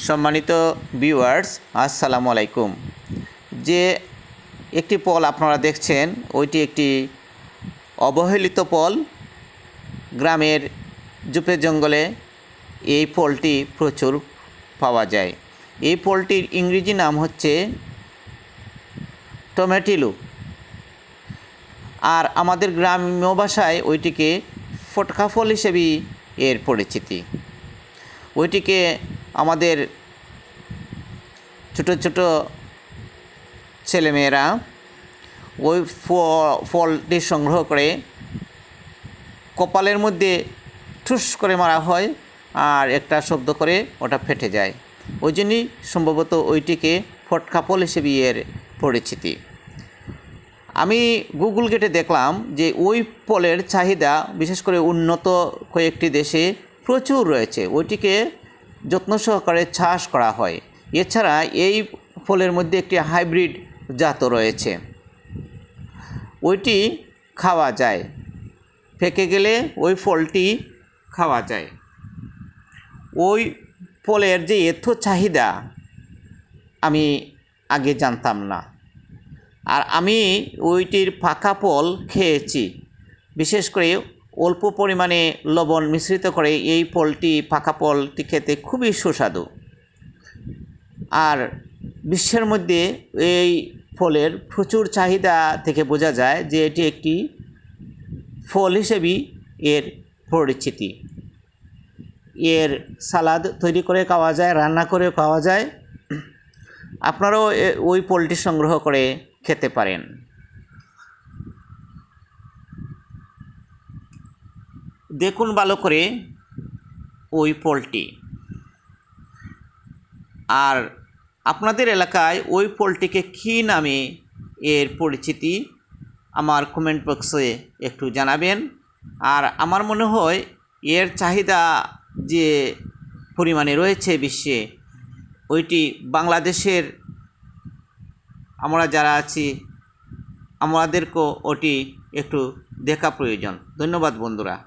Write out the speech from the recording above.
সম্মানিত ভিউয়ার্স আসসালামু আলাইকুম। যে একটি পল আপনারা দেখছেন, ওইটি একটি অবহেলিত পল। গ্রামের জুপে জঙ্গলে এই পলটি প্রচুর পাওয়া যায়। এই পলটির ইংরেজি নাম হচ্ছে টমেটিলু। আর আমাদের গ্রাম্য ভাষায় ওইটিকে ফটকা ফল হিসেবেই এর পরিচিতি। ওইটিকে আমাদের ছোট ছোট ছেলেমেয়েরা ওই ফলটি সংগ্রহ করে কপালের মধ্যে ঠুস করে মারা হয় আর একটা শব্দ করে ওটা ফেটে যায়। ওই জন্যই সম্ভবত ওইটিকে ফটকা ফল হিসেবে এর পরিচিতি। আমি গুগল গেটে দেখলাম যে ওই ফলের চাহিদা, বিশেষ করে উন্নত কয়েকটি দেশে প্রচুর রয়েছে। ওইটিকে যত্ন সহকারে চাষ করা হয়। এছাড়া এই ফলের মধ্যে একটি হাইব্রিড জাতও রয়েছে। ওইটি খাওয়া যায়। ফেকে গেলে ওই ফলটি খাওয়া যায়। ওই ফলের যে এত চাহিদা, আমি আগে জানতাম না। আর আমি ওইটির পাকা ফল খেয়েছি। বিশেষ করে অল্প পরিমাণে লবণ মিশ্রিত করে এই ফলটি, পাকা ফলটি খেতে খুবই সুস্বাদু। আর বিশ্বের মধ্যে এই ফলের প্রচুর চাহিদা থেকে বোঝা যায় যে এটি একটি ফল হিসেবেই এর পরিচিতি। এর সালাদ তৈরি করে খাওয়া যায়, রান্না করে খাওয়া যায়। আপনারাও ওই পোলট্রি সংগ্রহ করে খেতে পারেন। দেখুন ভালো করে ওই পোলট্রি আর আপনাদের এলাকায় ওই পোলট্রিকে কী নামে এর পরিচিতি আমার কমেন্ট বক্সে একটু জানাবেন। আর আমার মনে হয় এর চাহিদা যে পরিমাণে রয়েছে বিশ্বে, ওইটি বাংলাদেশের আমরা যারা আছি, আমাদেরকেও ওটি একটু দেখা প্রয়োজন। ধন্যবাদ বন্ধুরা।